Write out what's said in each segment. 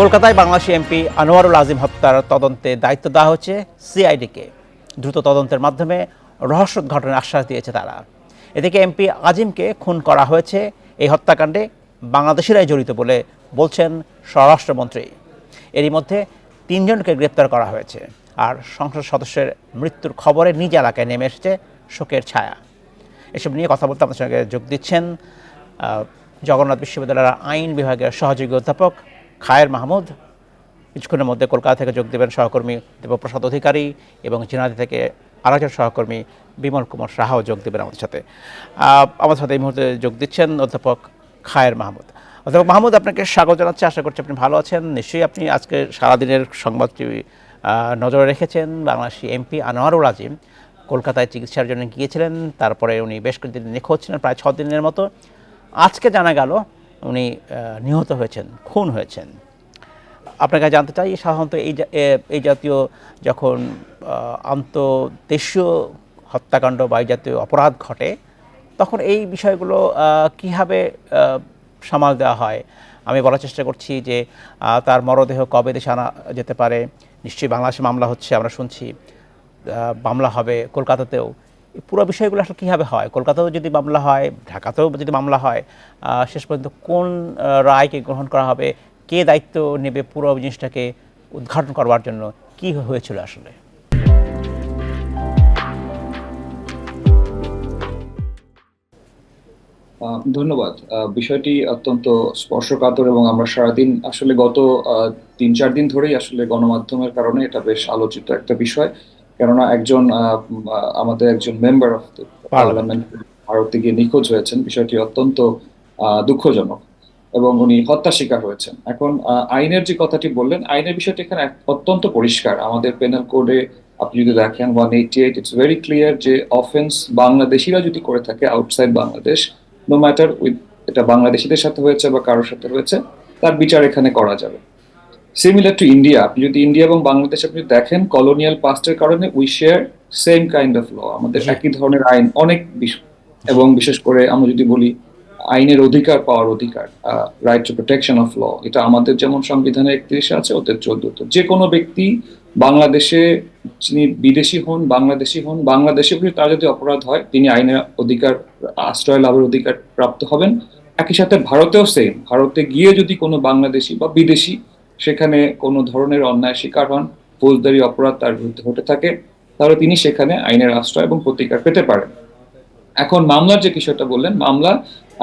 কলকাতায় বাংলাদেশি এমপি আনোয়ারুল আজিম হত্যার তদন্তে দায়িত্ব দেওয়া হচ্ছে সিআইডিকে। দ্রুত তদন্তের মাধ্যমে রহস্য ঘটনার আশ্বাস দিয়েছে তারা। এদিকে এমপি আজিমকে খুন করা হয়েছে। এই হত্যাকাণ্ডে বাংলাদেশিরাই জড়িত বলে বলছেন স্বরাষ্ট্রমন্ত্রী। এরই মধ্যে তিনজনকে গ্রেপ্তার করা হয়েছে। আর সংসদ সদস্যের মৃত্যুর খবরে নিজ এলাকায় নেমে এসেছে শোকের ছায়া। এসব নিয়ে কথা বলতে আমাদের সঙ্গে যোগ দিচ্ছেন জগন্নাথ বিশ্ববিদ্যালয়ের আইন বিভাগের সহযোগী অধ্যাপক খায়ের মাহমুদ। কিছুক্ষণের মধ্যে কলকাতা থেকে যোগ দেবেন সহকর্মী দেবপ্রসাদ অধিকারী এবং ঝিনাইদহ থেকে আরেকজন সহকর্মী বিমল কুমার সাহাও যোগ দেবেন আমাদের সাথে। আমাদের সাথে এই মুহূর্তে যোগ দিচ্ছেন অধ্যাপক খায়ের মাহমুদ। অধ্যাপক মাহমুদ, আপনাকে স্বাগত জানাচ্ছি। আশা করছি আপনি ভালো আছেন। নিশ্চয়ই আপনি আজকে সারাদিনের সংবাদটি নজরে রেখেছেন। বাংলাদেশি এমপি আনোয়ারুল আজিম কলকাতায় চিকিৎসার জন্য গিয়েছিলেন। তারপরে উনি বেশ কিছুদিন নিখোঁজ ছিলেন, প্রায় ছ দিনের মতো। আজকে জানা গেল উনি নিহত হয়েছেন, খুন হয়েছেন। আপনার কাছে জানতে চাই, সাধারণত এই এই জাতীয় যখন আন্তদেশীয় হত্যাকাণ্ড বা এই জাতীয় অপরাধ ঘটে, তখন এই বিষয়গুলো কীভাবে সামাল দেওয়া হয়? আমি বলার চেষ্টা করছি যে তার মরদেহ কবে দেশে আনা যেতে পারে? নিশ্চয়ই বাংলাদেশে মামলা হচ্ছে, আমরা শুনছি মামলা হবে কলকাতাতেও। পুরো বিষয়গুলো আসলে কীভাবে হয়? কলকাতাতেও যদি মামলা হয়, ঢাকাতেও যদি মামলা হয় শেষ পর্যন্ত কোন রায়কে গ্রহণ করা হবে? কে দায়িত্ব নেবে পুরো জিনিসটাকে উদ্ঘাটন করবার জন্য? কি হয়েছিল আসলে? ধন্যবাদ। বিষয়টি অত্যন্ত স্পর্শকাতর এবং আমরা সারাদিন আসলে গত তিন চার দিন ধরেই আসলে গণমাধ্যমের কারণে এটা বেশ আলোচিত একটা বিষয়। কেননা একজন আমাদের একজন মেম্বার অফ পার্লামেন্ট ভারতে গিয়ে নিখোঁজ হয়েছেন। বিষয়টি অত্যন্ত দুঃখজনক এবং উনি হত্যা শিকার হয়েছেন। এখন আইনের যে কথাটি বললেন, আইনের বিষয়টি এখানে অত্যন্ত পরিষ্কার। আমাদের পেনাল কোডে আপনি যদি দেখেন one eighty eight it's very clear যে অফেন্স বাংলাদেশিরা যদি করে থাকে outside Bangladesh no matter with এটা বাংলাদেশিদের সাথে হয়েছে বা কারোর সাথে হয়েছে, তার বিচার এখানে করা যাবে। সিমিলার টু ইন্ডিয়া আপনি যদি ইন্ডিয়া এবং বাংলাদেশ আপনি দেখেন কলোনিয়াল পাস্টের কারণে we share same kind of law আমাদের একই ধরনের আইন অনেক এবং বিশেষ করে আমরা যদি বলি আইনের অধিকার পাওয়ার অধিকার right to protection of law এটা আমাদের যেমন সংবিধানের একত্রিশে আছে ওদের চোদ্দতে। যে কোনো ব্যক্তি বাংলাদেশে যিনি বিদেশি হন বাংলাদেশি হন বাংলাদেশে বলে তার যদি অপরাধ হয় তিনি আইনের অধিকার আশ্রয় লাভের অধিকার প্রাপ্ত হবেন। একই সাথে ভারতেও সেম ভারতে গিয়ে যদি কোনো বাংলাদেশি বা বিদেশি সেখানে কোনো ধরনের অন্যায় শিকার হন, ফৌজদারি অপরাধ তার বিরুদ্ধে ঘটে থাকে, তাহলে তিনি সেখানে আইনের আশ্রয় এবং প্রতিকার পেতে পারেন। এখন মামলার যে বিষয়টা বললেন, মামলা,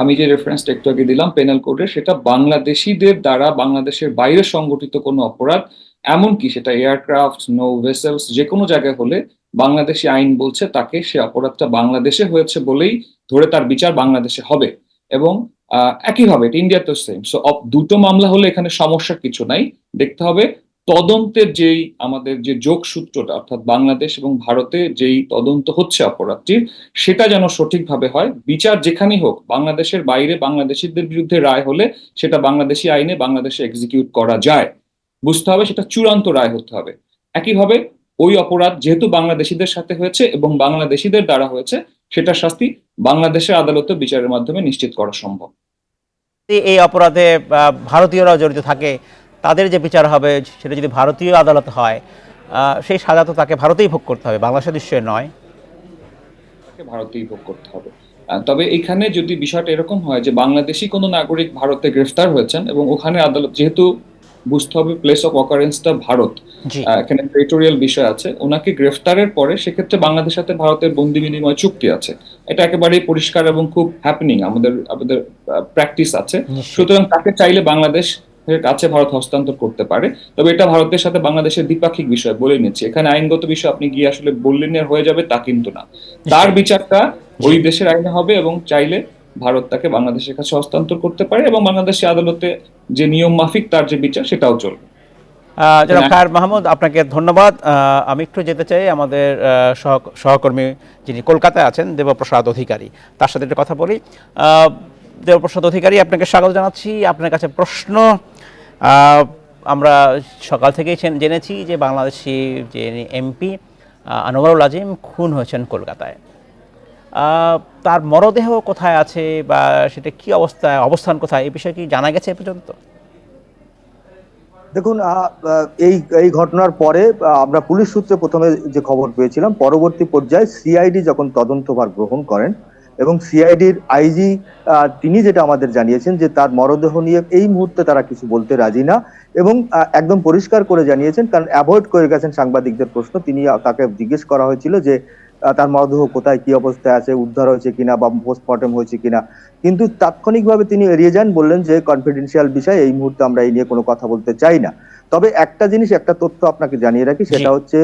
আমি যে রেফারেন্সটা একটু আগে দিলাম পেনাল কোডের সেটা বাংলাদেশিদের দ্বারা বাংলাদেশের বাইরে সংগঠিত কোনো অপরাধ, এমনকি সেটা এয়ারক্রাফট নো ভেসেলস যে কোনো জায়গায় হলে বাংলাদেশি আইন বলছে তাকে সে অপরাধটা বাংলাদেশে হয়েছে বলেই ধরে তার বিচার বাংলাদেশে হবে। এবং একইভাবে এটা ইন্ডিয়াতে সেম সো দুটো মামলা হলে এখানে সমস্যার কিছু নাই। দেখতে হবে, তদন্তের যেই আমাদের যে যোগসূত্রটা, অর্থাৎ বাংলাদেশ এবং ভারতে যেই তদন্ত হচ্ছে অপরাধটির, সেটা যেন সঠিকভাবে হয়। বিচার যেখানেই হোক, বাংলাদেশের বাইরে বাংলাদেশিদের বিরুদ্ধে রায় হলে সেটা বাংলাদেশি আইনে বাংলাদেশে এক্সিকিউট করা যায়। বুঝতে হবে, সেটা চূড়ান্ত রায় হতে হবে। একইভাবে, ওই অপরাধ যেহেতু বাংলাদেশিদের সাথে হয়েছে এবং বাংলাদেশিদের দ্বারা হয়েছে সেটার শাস্তি বাংলাদেশের আদালতে বিচারের মাধ্যমে নিশ্চিত করা সম্ভব। এই- অপরাধে আহ, ভারতীয়রাও জড়িত থাকে তাদের যে বিচার হবে সেটা যদি ভারতীয় আদালত হয় সেই সাজা তো তাকে ভারতেই ভোগ করতে হবে বাংলাদেশের নিশ্চয় নয়। তাকে ভারতেই ভোগ করতে হবে। তবে এখানে যদি বিষয়টা এরকম হয় যে বাংলাদেশি কোনো নাগরিক ভারতে গ্রেফতার হয়েছেন এবং ওখানে আদালত যেহেতু বুঝতে হবে প্লেস অফ অকারেন্সটা ভারত। এখানে টেরিটোরিয়াল বিষয় আছে। ওনাকে গ্রেফতারের পরে সেক্ষেত্রে বাংলাদেশের সাথে ভারতের বন্দি বিনিময় চুক্তি আছে। এটা একেবারেই পরিষ্কার এবং খুব হ্যাপেনিং আমাদের আমাদের প্র্যাকটিস আছে। সুতরাং তাকে চাইলে বাংলাদেশ কাছে ভারত হস্তান্তর করতে পারে। তবে এটা ভারতের সাথে বাংলাদেশের দ্বিপাক্ষিক বিষয় বলে নিচ্ছি। এখানে আইনগত বিষয় আপনি গিয়ে আসলে বললেন হয়ে যাবে তা কিন্তু না। তার বিচারটা ওই দেশের আইনে হবে এবং চাইলে ভারত তাকে বাংলাদেশের কাছে হস্তান্তর করতে পারে এবং বাংলাদেশি আদালতে যে নিয়ম মাফিক তার যে বিচার সেটাও চলবে। জনাব হ্যাঁ। খায়ের মাহমুদ আপনাকে ধন্যবাদ। আমি একটু যেতে চাই আমাদের সহকর্মী যিনি কলকাতায় আছেন দেবপ্রসাদ অধিকারী। তার সাথে একটু কথা বলি। দেবপ্রসাদ অধিকারী আপনাকে স্বাগত জানাচ্ছি। আপনার কাছে প্রশ্ন। আহ, আমরা সকাল থেকেই জেনেছি যে বাংলাদেশি যে এমপি আনোয়ারুল আজিম খুন হয়েছেন কলকাতায়। তার মরদেহ কোথায় আছে বা সেটা কি অবস্থায় অবস্থান কোথায় এই বিষয়ে কি জানা গেছে এ পর্যন্ত? দেখুন এই এই ঘটনার পরে আমরা পুলিশ সূত্রে প্রথমে যে খবর পেয়েছিলাম, পরবর্তী পর্যায়ে সিআইডি যখন তদন্তভার গ্রহণ করেন এবং সিআইডির আইজি তিনি যেটা আমাদের জানিয়েছেন যে তার মরদেহ নিয়ে এই মুহূর্তে তারা কিছু বলতে রাজি না এবং একদম পরিষ্কার করে জানিয়েছেন, কারণ অ্যাভয়েড করে গেছেন সাংবাদিকদের প্রশ্ন। তিনি তাকে জিজ্ঞেস করা হয়েছিল যে তার মরদেহ কোথায় কি অবস্থায় আছে উদ্ধার হয়েছে কিনা বা পোস্টমর্টম হয়েছে কিনা। কিন্তু তাৎক্ষণিকভাবে তিনি এড়িয়ে যান বললেন যে কনফিডেন্সিয়াল বিষয় এই মুহূর্তে আমরা এই নিয়ে কোনো কথা বলতে চাই না। তবে একটা জিনিস একটা তথ্য আপনাকে জানিয়ে রাখি সেটা হচ্ছে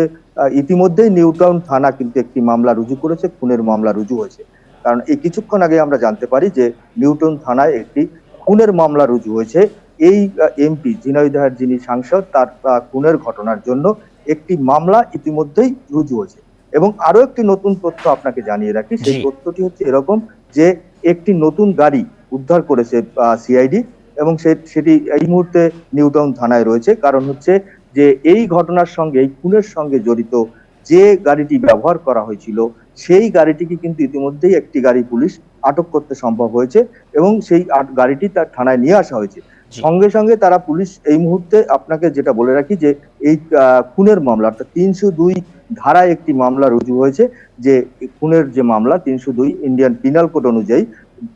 ইতিমধ্যেই নিউটাউন থানা কিন্তু একটি মামলা রুজু করেছে খুনের মামলা রুজু হয়েছে। কারণ এই কিছুক্ষণ আগে আমরা জানতে পারি যে নিউটাউন থানায় একটি খুনের মামলা রুজু হয়েছে। এই এমপি ঝিনাইদহের যিনি সাংসদ তার খুনের ঘটনার জন্য একটি মামলা ইতিমধ্যেই রুজু হয়েছে। এবং আরও একটি নতুন তথ্য আপনাকে জানিয়ে রাখি সেই তথ্যটি হচ্ছে এরকম যে একটি নতুন গাড়ি উদ্ধার করেছে সিআইডি এবং সেটি এই মুহূর্তে নিউটাউন থানায় রয়েছে কারণ হচ্ছে যে এই ঘটনার সঙ্গে এই খুনের সঙ্গে জড়িত যে গাড়িটি ব্যবহার করা হয়েছিল সেই গাড়িটিকে কিন্তু ইতিমধ্যেই একটি গাড়ি পুলিশ আটক করতে সম্ভব হয়েছে এবং সেই গাড়িটি তার থানায় নিয়ে আসা হয়েছে। সঙ্গে সঙ্গে তারা পুলিশ এই মুহূর্তে আপনাকে যেটা বলে রাখি যে এই খুনের মামলা অর্থাৎ তিনশো দুই ধারায় একটি মামলা রুজু হয়েছে যে খুনের যে মামলা তিনশো দুই ইন্ডিয়ান পিনাল কোড অনুযায়ী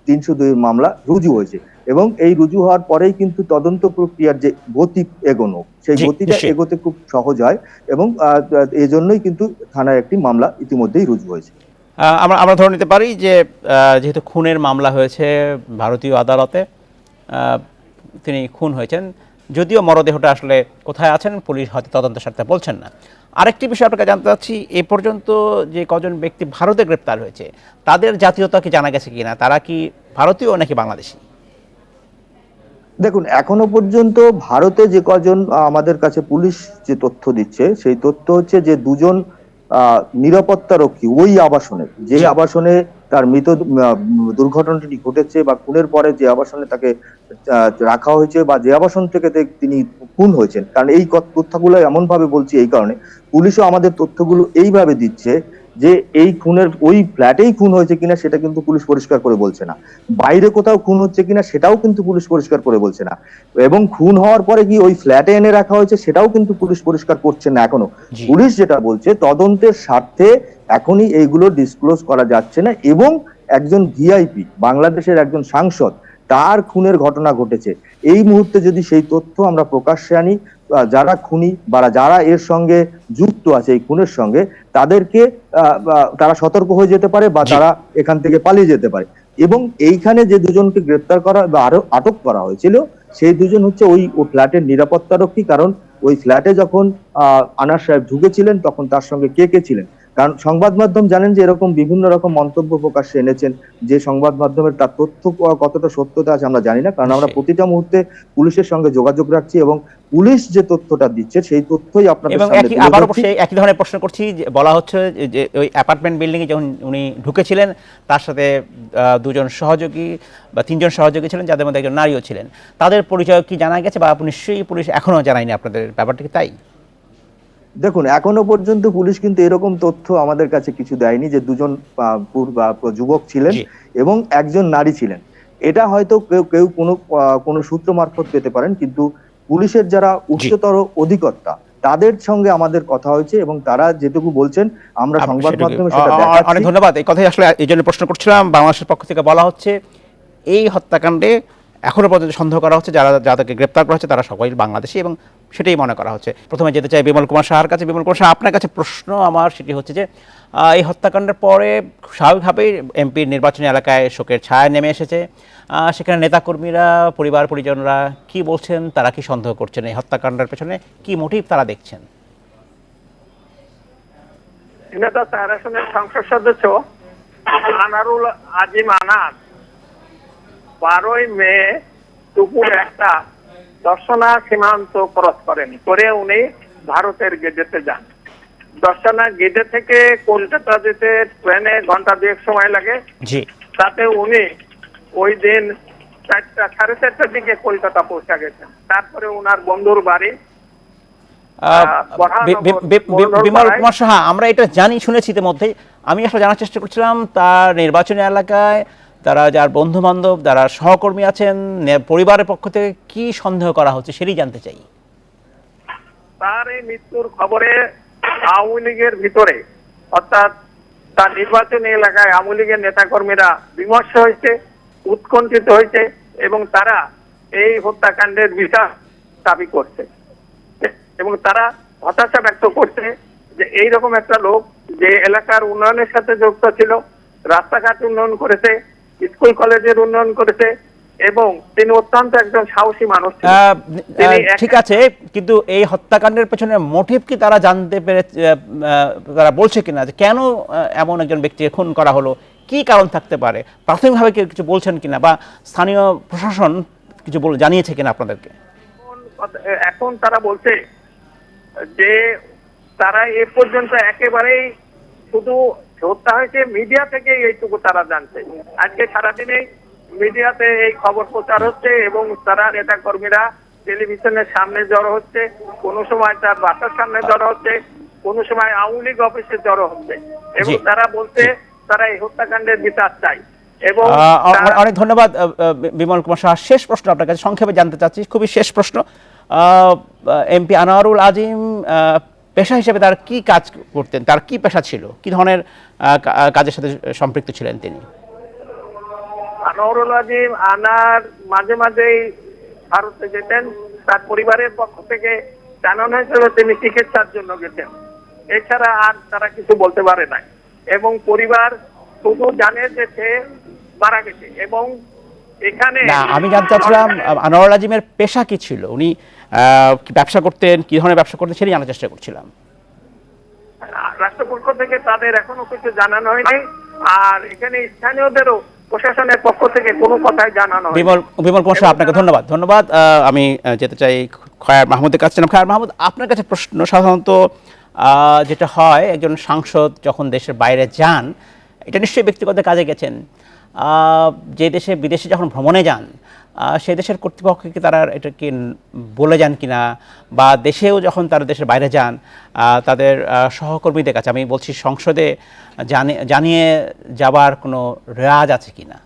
তিনশো দুই মামলা রুজু হয়েছে। এবং এই রুজু হওয়ার পরেই কিন্তু তদন্ত প্রক্রিয়ার যে গতি এগোনো সেই গতিটা এগোতে খুব সহজ হয় এবং আহ, এই জন্যই কিন্তু থানায় একটি মামলা ইতিমধ্যেই রুজু হয়েছে। আমরা আমরা ধরে নিতে পারি যে যেহেতু খুনের মামলা হয়েছে ভারতীয় আদালতে তিনি খুন হয়েছেন। যদিও মরদেহটা আসলে কোথায় আছেন পুলিশ হয়তো তদন্ত স্বার্থে বলছেন না। আরেকটি বিষয় আপনাকে জানতে চাচ্ছি এ পর্যন্ত যে কজন ব্যক্তি ভারতে গ্রেপ্তার হয়েছে তাদের জাতীয়তা কি জানা গেছে কিনা? তারা কি ভারতীয় নাকি বাংলাদেশি? দেখুন এখনও পর্যন্ত ভারতে যে কজন আমাদের কাছে পুলিশ যে তথ্য দিচ্ছে সেই তথ্য হচ্ছে যে দুজন নিরাপত্তা রক্ষী ওই আবাসনে যে আবাসনে তার মৃত দুর্ঘটনাটি ঘটেছে বা খুনের পরে যে আবাসনে তাকে রাখা হয়েছে বা যে আবাসন থেকে তিনি খুন হয়েছেন। কারণ এই তথ্যগুলো এমন ভাবে বলছি এই কারণে, পুলিশও আমাদের তথ্যগুলো এইভাবে দিচ্ছে যে এই খুনের ওই ফ্ল্যাটেই খুন হয়েছে কিনা সেটা কিন্তু পুলিশ পরিষ্কার করে বলছে না। বাইরে কোথাও খুন হচ্ছে কিনা সেটাও কিন্তু পুলিশ পরিষ্কার করে বলছে না। এবং খুন হওয়ার পরে কি ওই ফ্ল্যাটে এনে রাখা হয়েছে সেটাও কিন্তু পুলিশ পরিষ্কার করছে না এখনও। পুলিশ যেটা বলছে তদন্তের স্বার্থে এখনই এইগুলো ডিসক্লোজ করা যাচ্ছে না এবং একজন ভিআইপি বাংলাদেশের একজন সাংসদ তার খুনের ঘটনা ঘটেছে। এই মুহূর্তে যদি সেই তথ্য আমরা প্রকাশ্যে আনি যারা খুনি বা যারা এর সঙ্গে যুক্ত আছে এই খুনের সঙ্গে তাদেরকে তারা সতর্ক হয়ে যেতে পারে বা তারা এখান থেকে পালিয়ে যেতে পারে। এবং এইখানে যে দুজনকে গ্রেপ্তার করা বা আরও আটক করা হয়েছিল সেই দুজন হচ্ছে ওই ও ফ্ল্যাটের নিরাপত্তারক্ষী। কারণ ওই ফ্ল্যাটে যখন আহ, আনার সাহেব ঢুকেছিলেন তখন তার সঙ্গে কে কে ছিলেন? কারণ সংবাদ মাধ্যম জানেন যে এরকম বিভিন্ন রকম মন্তব্য প্রকাশ্যে এনেছেন যে সংবাদ মাধ্যমের তার তথ্য কতটা সত্যতা আছে আমরা জানি না কারণ আমরা প্রতিটা মুহূর্তে পুলিশের সঙ্গে যোগাযোগ রাখছি এবং পুলিশ যে তথ্যটা দিচ্ছে সেই তথ্যই আপনাদের সামনে একই তুলে সেই একই ধরনের প্রশ্ন করছি যে বলা হচ্ছে যে- ওই অ্যাপার্টমেন্ট বিল্ডিংয়ে যখন উনি ঢুকেছিলেন তার সাথে দুজন সহযোগী বা তিনজন সহযোগী ছিলেন যাদের মধ্যে একজন নারীও ছিলেন। তাদের পরিচয় কি জানা গেছে বা নিশ্চয়ই পুলিশ এখনও জানায়নি আপনাদের ব্যাপারটা কি তাই? দেখুন এখনও পর্যন্ত পুলিশ কিন্তু এরকম তথ্য আমাদের কাছে কিছু দেয়নি যে দুজন যুবক ছিলেন এবং একজন নারী ছিলেন। এটা হয়তো কেউ কেউ কোনো কোনো সূত্র মারফত পেতে পারেন কিন্তু পুলিশের যারা উচ্চতর অধিকর্তা তাদের সঙ্গে আমাদের কথা হয়েছে এবং তারা যেটুকু বলছেন আমরা সংবাদ মাধ্যমে অনেক ধন্যবাদ। এই কথাই আসলে এই জন্য প্রশ্ন করছিলাম। বাংলাদেশের পক্ষ থেকে বলা হচ্ছে এই হত্যাকাণ্ডে এখনও পর্যন্ত সন্দেহ করা হচ্ছে, যারা, যাদেরকে গ্রেপ্তার করা হচ্ছে তারা সবাই বাংলাদেশি এবং সেটাই মনে করা হচ্ছে। প্রথমে যেতে চাই বিমল কুমার সাহার কাছে। বিমল কুমার সাহা, আপনার কাছে প্রশ্ন আমার সেটি হচ্ছে যে এই হত্যাকাণ্ডের পরে স্বাভাবিকভাবেই এমপির নির্বাচনী এলাকায় শোকের ছায়া নেমে এসেছে। সেখানে নেতাকর্মীরা, পরিবার পরিজনরা কি বলছেন, তারা কি সন্দেহ করছেন এই হত্যাকাণ্ডের পেছনে? কি মোটিভ তারা দেখছেন? সংসদ সদস্য আনারুল আজিম আনাস বারোই মে দুপুর একটা দর্শনা সীমান্ত ক্রস করেন করে উনি ভারতের গেজেতে যান। দর্শনা গেজে থেকে কলকাতা যেতে ট্রেনে ঘণ্টা দুয়েক সময় লাগে। তাতে উনি ওই দিন চারটা সাড়ে চারটার দিকে কলকাতা পৌঁছে গেছেন। তারপরে উনার বন্ধুর বাড়ি বিমল কুমার সাহা আমরা এটা জানি শুনেছি ইতিমধ্যে আমি আসলে জানার চেষ্টা করছিলাম তার নির্বাচনী এলাকায় তারা যার বন্ধু বান্ধব যারা সহকর্মী আছেন পরিবারের পক্ষ থেকে কি সন্দেহ করা হচ্ছে সেটি জানতে চাই। তার এই মৃত্যুর খবরে আওয়ামী লীগের ভিতরে, অর্থাৎ তার নির্বাচনী এলাকায় আওয়ামী লীগের নেতাকর্মীরা বিমর্ষ হয়েছে, উৎকণ্ঠিত হয়েছে এবং তারা এই হত্যাকাণ্ডের বিচার দাবি করছে। এবং তারা হতাশা ব্যক্ত করছে যে এই রকম একটা লোক যে এলাকার উন্নয়নের সাথে যুক্ত ছিল, রাস্তাঘাট উন্নয়ন করেছে স্কুল কলেজের উন্নয়ন করেছে এবং তিনি অত্যন্ত একজন সাহসী মানুষ ঠিক আছে কিন্তু এই হত্যাকাণ্ডের পেছনে মোটিভ কি তারা জানতে পেরে তারা বলছে কিনা যে কেন এমন একজন ব্যক্তি খুন করা হলো? কি কারণ থাকতে পারে? প্রাথমিকভাবে কেউ কিছু বলছেন কিনা বা স্থানীয় প্রশাসন কিছু বল- জানিয়েছে কিনা আপনাদেরকে? এখন তারা বলছে যে তারা এ পর্যন্ত একেবারেই শুধু হত্যা হয়েছে মিডিয়া থেকে এইটুকু তারা জানছে। আজকে সারাদিনে মিডিয়াতে এই খবর প্রচার হচ্ছে এবং তারা নেতা কর্মীরা টেলিভিশনের সামনে জড়ো হচ্ছে। কোনো সময় তার বাসার সামনে জড়ো হচ্ছে কোনো সময় আওয়ামী লীগ অফিসে জড়ো হচ্ছে। এবং তারা বলছে তারা এই হত্যাকাণ্ডের বিচার তারা- অনেক ধন্যবাদ বিমল কুমার সাহা শেষ প্রশ্ন আপনার কাছে সংক্ষেপে জানতে চাচ্ছি খুবই শেষ প্রশ্ন। এমপি আনোয়ারুল আজিম পেশা হিসেবে তার কি কাজ করতেন? তার কি পেশা ছিল? কি ধরনের কাজের সাথে সম্পৃক্ত ছিলেন তিনি? আনোয়ারুল আজিম আনার মাঝে মাঝেই ভারতে যেতেন। তার পরিবারের পক্ষ থেকে জানানো হয়েছিল তিনি চিকিৎসার জন্য গেছেন। এছাড়া আর তারা কিছু বলতে পারে নাই। এবং পরিবার শুধু জানে যে সে মারা গেছে। এবং এখানে আমি জানতে চাচ্ছিলাম আহ, আনোয়ারুল আজিমের পেশা কি ছিল? উনি ব্যবসা করতেন কি ধরনের ব্যবসা করতেন সেটাই জানার চেষ্টা করছিলাম। রাষ্ট্রপক্ষ থেকে তাদের এখনও কিছু জানানো হয়নি আর এখানে স্থানীয়দেরও প্রশাসনের পক্ষ থেকে কোনো কথাই জানানো বিমল বিমল কুমার আপনাকে ধন্যবাদ। ধন্যবাদ। আমি যেতে চাই খয়ার মাহমুদের কাছে। ছিলাম খয়ার মাহমুদ আপনার কাছে প্রশ্ন সাধারণত আহ, যেটা হয় একজন সাংসদ যখন দেশের বাইরে যান এটা নিশ্চয়ই ব্যক্তিগত কাজে গেছেন। আহ, যে দেশে বিদেশে যখন ভ্রমণে যান সেই দেশের কর্তৃপক্ষকে তারা এটাকে বলে যান কিনা? বা দেশেও যখন তারা দেশের বাইরে যান তাদের সহকর্মীদের কাছে আমি বলছি সংসদে জানিয়ে জানিয়ে যাবার কোনো রেওয়াজ আছে কিনা?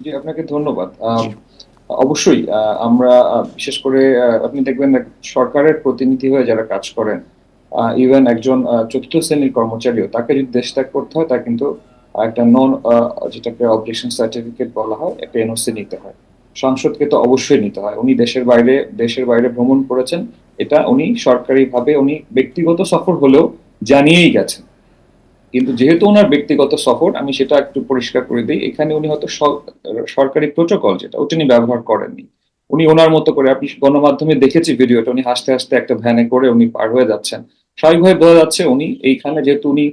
জি আপনাকে ধন্যবাদ। অবশ্যই আমরা বিশেষ করে আপনি দেখবেন সরকারের প্রতিনিধি হয়ে যারা কাজ করেন ইভেন একজন চতুর্থ শ্রেণির কর্মচারীও তাকে যদি দেশ ত্যাগ করতে হয় তার কিন্তু একটা নন যেটাকে অবজেকশন সার্টিফিকেট বলা হয় একটা এনওসি নিতে হয়। সাংসদকে তো অবশ্যই নিতে হয়। উনি দেশের বাইরে দেশের বাইরে ভ্রমণ করেছেন। এটা উনি সরকারিভাবে উনি ব্যক্তিগত সফর হলেও জানিয়েই গেছেন। কিন্তু যেহেতু ওনার ব্যক্তিগত সফর, আমি সেটা একটু পরিষ্কার করে দিই। এখানে উনি হয়তো সর- সরকারি প্রোটোকল যেটা, ওটা উনি ব্যবহার করেননি। উনি ওনার মতো করে, আপনি গণমাধ্যমে দেখেছি ভিডিওটা, উনি হাসতে হাসতে একটা ভ্যানে করে উনি পার হয়ে যাচ্ছেন। স্বাভাবিকভাবে বোঝা যাচ্ছে উনি এইখানে যেহেতু উনি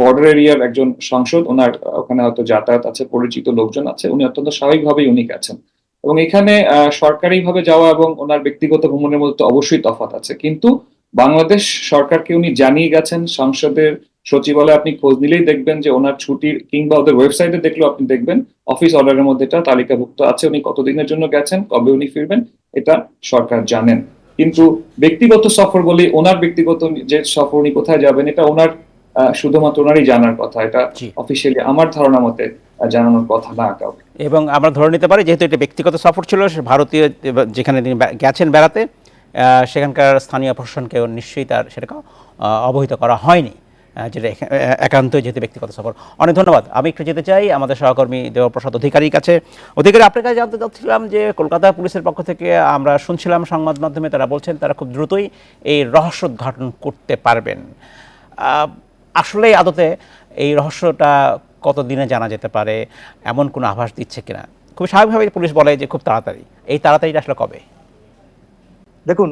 বর্ডার এরিয়ার একজন সাংসদ, ওনার ওখানে হয়তো যাতায়াত আছে, পরিচিত লোকজন আছে, উনি অত্যন্ত স্বাভাবিকভাবেই উনি গেছেন এবং এখানে সরকারিভাবে যাওয়া এবং ওনার ব্যক্তিগত ভ্রমণের মধ্যে অবশ্যই তফাত আছে। কিন্তু বাংলাদেশ সরকারকে উনি জানিয়ে গেছেন, সংসদের সচিবালয়ে আপনি খোঁজ নিলেই দেখবেন যে ওনার ছুটির কিংবা ওদের ওয়েবসাইটে দেখলেও আপনি দেখবেন, অফিস অর্ডারের মধ্যে এটা তালিকাভুক্ত আছে, উনি কতদিনের জন্য গেছেন, কবে উনি ফিরবেন, এটা সরকার জানেন। কিন্তু ব্যক্তিগত সফর বলে, ওনার ব্যক্তিগত যে সফর উনি কোথায় যাবেন, এটা ওনার শুধুমাত্র ওনারই জানার কথা এটা অফিসিয়ালি আমার ধারণা মতে জানানোর কথা না কাউকে। এবং আমরা ধরে নিতে পারি যেহেতু এটা ব্যক্তিগত সফর ছিল ভারতীয় যেখানে তিনি গেছেন বেড়াতে সেখানকার স্থানীয় প্রশাসনকেও নিশ্চয়ই তার সেটাকে অবহিত করা হয়নি যেটা একান্ত যেহেতু ব্যক্তিগত সফর। অনেক ধন্যবাদ। আমি একটু যেতে চাই আমাদের সহকর্মী দেবপ্রসাদ অধিকারীর কাছে। অধিকারী আপনার কাছে জানতে চাচ্ছিলাম যে কলকাতা পুলিশের পক্ষ থেকে আমরা শুনছিলাম সংবাদ মাধ্যমে তারা বলছেন তারা খুব দ্রুতই এই রহস্য উদ্ঘাটন করতে পারবেন। আহ, আসলে আদতে এই রহস্যটা কত দিনে জানা যেতে পারে? এমন কোনো আভাস দিচ্ছে কিনা? খুব স্বাভাবিকভাবে পুলিশ বলে যে খুব তাড়াতাড়ি। এই তাড়াতাড়িটা আসলে কবে? দেখুন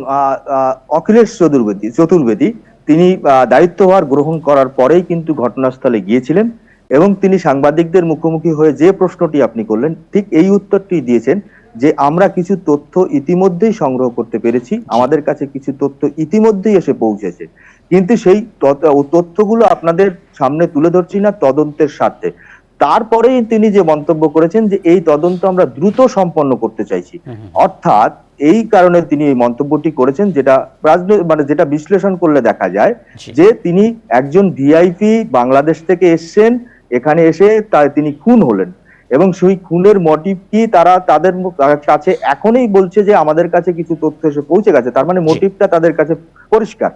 অখিলেশ চতুর্বেদী চতুর্বেদী তিনি দায়িত্বভার গ্রহণ করার পরেই কিন্তু ঘটনাস্থলে গিয়েছিলেন এবং তিনি সাংবাদিকদের মুখোমুখি হয়ে যে প্রশ্নটি আপনি করলেন ঠিক এই উত্তরটি দিয়েছেন যে আমরা কিছু তথ্য ইতিমধ্যেই সংগ্রহ করতে পেরেছি। আমাদের কাছে কিছু তথ্য ইতিমধ্যেই এসে পৌঁছেছে। কিন্তু সেই তথ্য- তথ্যগুলো আপনাদের সামনে তুলে ধরছি না তদন্তের স্বার্থে। তারপরেই তিনি যে মন্তব্য করেছেন যে এই তদন্ত আমরা দ্রুত সম্পন্ন করতে চাইছি। অর্থাৎ এই কারণে তিনি এই মন্তব্যটি করেছেন যেটা মানে যেটা বিশ্লেষণ করলে দেখা যায় যে তিনি একজন ভিআইপি বাংলাদেশ থেকে এসছেন এখানে এসে তিনি খুন হলেন। এবং সেই খুনের মোটিভ কি তারা তাদের কাছে এখনই বলছে যে আমাদের কাছে কিছু তথ্য এসে পৌঁছে গেছে। তার মানে মোটিভটা তাদের কাছে পরিষ্কার।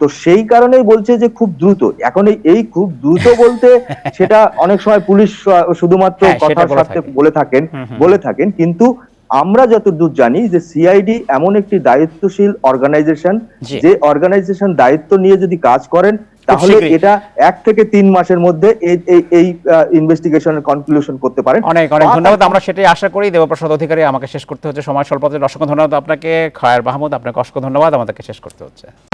তো সেই কারণেই বলছে যে খুব দ্রুত। এখন এই- খুব দ্রুত বলতে সেটা অনেক সময় পুলিশ শুধুমাত্র হ্যাঁ, কথার স্বার্থে বলে থাকেন। বলে থাকেন। কিন্তু আমরা যতদূর জানি যে সিআইডি এমন একটি দায়িত্বশীল অর্গানাইজেশন যে অর্গানাইজেশন দায়িত্ব নিয়ে যদি কাজ করেন তাহলে এটা এক থেকে তিন মাসের মধ্যে এই- এই এই ইনভেস্টিগেশনের কনক্লুশন করতে পারেন। অনেক অনেক ধন্যবাদ। আমরা সেটাই আশা করি। দেবপ্রসাদ অধিকারী আমাকে শেষ করতে হচ্ছে। সময় স্বল্পতার অসংখ্য ধন্যবাদ আপনাকে। খয়ার মাহমুদ আপনাকে অসংখ্য ধন্যবাদ। আমাদেরকে শেষ করতে হচ্ছে।